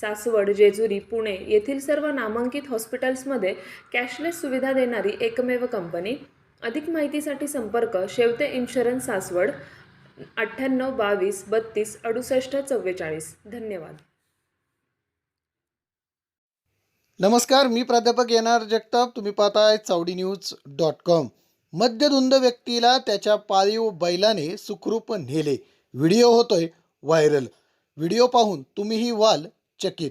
सासवड जेजुरी पुणे येथील सर्व नामांकित हॉस्पिटल्समध्ये कॅशलेस सुविधा देणारी एकमेव कंपनी. अधिक माहितीसाठी संपर्क शेवते इन्शुरन्स सासवड अठ्ठ्याण्णव बावीस बत्तीस अडुसष्ट चव्वेचाळीस. धन्यवाद. नमस्कार मी प्राध्यापक एन आर जगताप. तुम्ही पाहताय चावडी न्यूज डॉट कॉम. मध्यधुंद व्यक्तीला त्याच्या पाळीव बैलाने सुखरूप नेले. व्हिडिओ होतोय व्हायरल. व्हिडिओ पाहून तुम्हीही व्हाल चकित.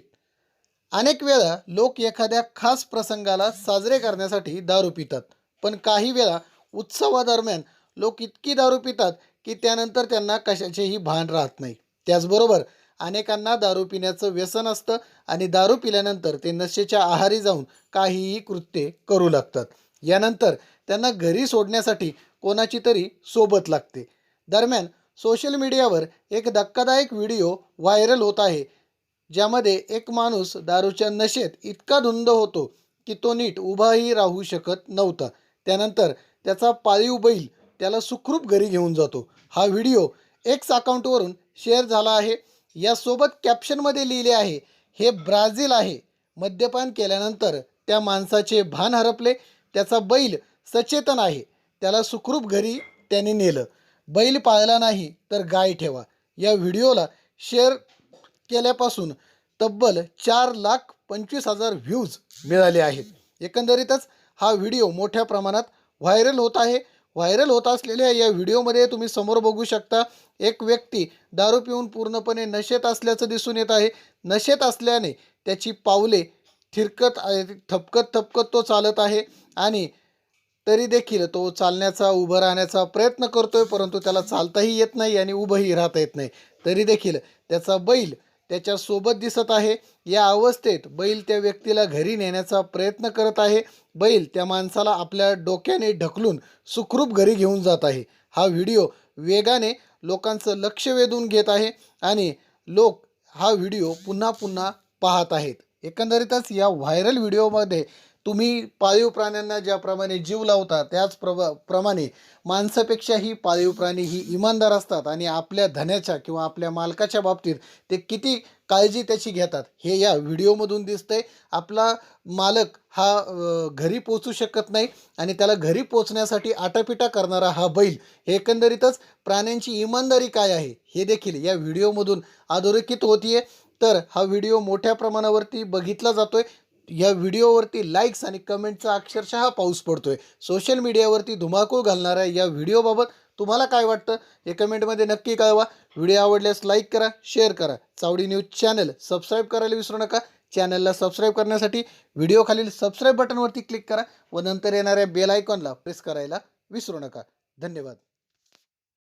अनेक वेळा लोक एखाद्या खास प्रसंगाला साजरे करण्यासाठी दारू पितात पण काही वेळा उत्सवादरम्यान लोक इतकी दारू पितात की त्यानंतर त्यांना कशाचेही भान राहत नाही. त्याचबरोबर अनेकांना दारू पिण्याचं व्यसन असतं आणि दारू पिल्यानंतर ते नशेच्या आहारी जाऊन काहीही कृत्ये करू लागतात. यानंतर त्यांना घरी सोडण्यासाठी कोणाची तरी सोबत लागते. दरम्यान सोशल मीडियावर एक धक्कादायक व्हिडिओ व्हायरल होत आहे. ज्यामध्ये एक माणूस दारूच्या नशेत इतका धुंद होतो की तो नीट उभाही राहू शकत नव्हता. त्यानंतर त्याचा पाळीव बैल त्याला सुखरूप घरी घेऊन जातो. हा व्हिडिओ एक्स अकाउंटवरून शेअर झाला आहे. यासोबत कॅप्शनमध्ये लिहिले आहे हे ब्राझील आहे. मद्यपान केल्यानंतर त्या माणसाचे भान हरपले. त्याचा बैल सचेतन आहे. त्याला सुखरूप घरी त्याने नेलं. बैल पाळला नाही तर गाय ठेवा. या व्हिडिओला शेअर केल्यापासून तब्बल चार लाख पंचवीस हजार व्ह्यूज मिळाले आहेत. एकंदरीतच हा व्हिडिओ मोठ्या प्रमाणात व्हायरल होत आहे. व्हायरल होत असलेल्या या व्हिडिओमध्ये तुम्ही समोर बघू शकता एक व्यक्ती दारू पिऊन पूर्णपणे नशेत असल्याचं दिसून येत आहे. नशेत असल्याने त्याची पावले थिरकत थपकत थपकत तो चालत आहे आणि तरी देखील तो चालण्याचा उभं राहण्याचा प्रयत्न करतोय परंतु त्याला चालताही येत नाही आणि उभंही राहता येत नाही. तरी देखील त्याचा बैल त्याच्यासोबत दिसत आहे. या अवस्थेत बैल त्या व्यक्तीला घरी नेण्याचा प्रयत्न करत आहे. बैल त्या माणसाला आपल्या डोक्याने ढकलून सुखरूप घरी घेऊन जात आहे. हा व्हिडिओ वेगाने लोकांचं लक्ष वेधून घेत आहे आणि लोक हा व्हिडिओ पुन्हा पुन्हा पाहत आहेत. एकंदरीतच या व्हायरल व्हिडिओमध्ये तुम्ही पाळीव प्राण्यांना ज्याप्रमाणे जीव लावता त्याच प्र प्रमाणे माणसापेक्षाही पाळीव प्राणी ही इमानदार असतात आणि आपल्या धन्याच्या किंवा आपल्या मालकाच्या बाबतीत ते किती काळजी त्याची घेतात हे या व्हिडिओमधून दिसतंय. आपला मालक हा घरी पोचू शकत नाही आणि त्याला घरी पोचण्यासाठी आटापिटा करणारा हा बैल हे एकंदरीतच प्राण्यांची इमानदारी काय आहे हे देखील या व्हिडिओमधून अधोरेखित होतीये. तर हा व्हिडिओ मोठ्या प्रमाणावरती बघितला जातोय. या व्हिडिओवरती लाईक्स आणि कमेंटचा अक्षरशः पाऊस पडतोय. सोशल मीडियावरती धुमाकूळ घालणाऱ्या या व्हिडिओबाबत तुम्हाला काय वाटतं? हे कमेंटमध्ये नक्की कळवा. व्हिडिओ आवडल्यास लाईक करा शेअर करा. चावडी न्यूज चॅनल सबस्क्राईब करायला विसरू नका. चॅनलला सबस्क्राईब करण्यासाठी व्हिडिओ खालील सबस्क्राईब बटनवरती क्लिक करा व नंतर येणाऱ्या बेल आयकॉनला प्रेस करायला विसरू नका. धन्यवाद.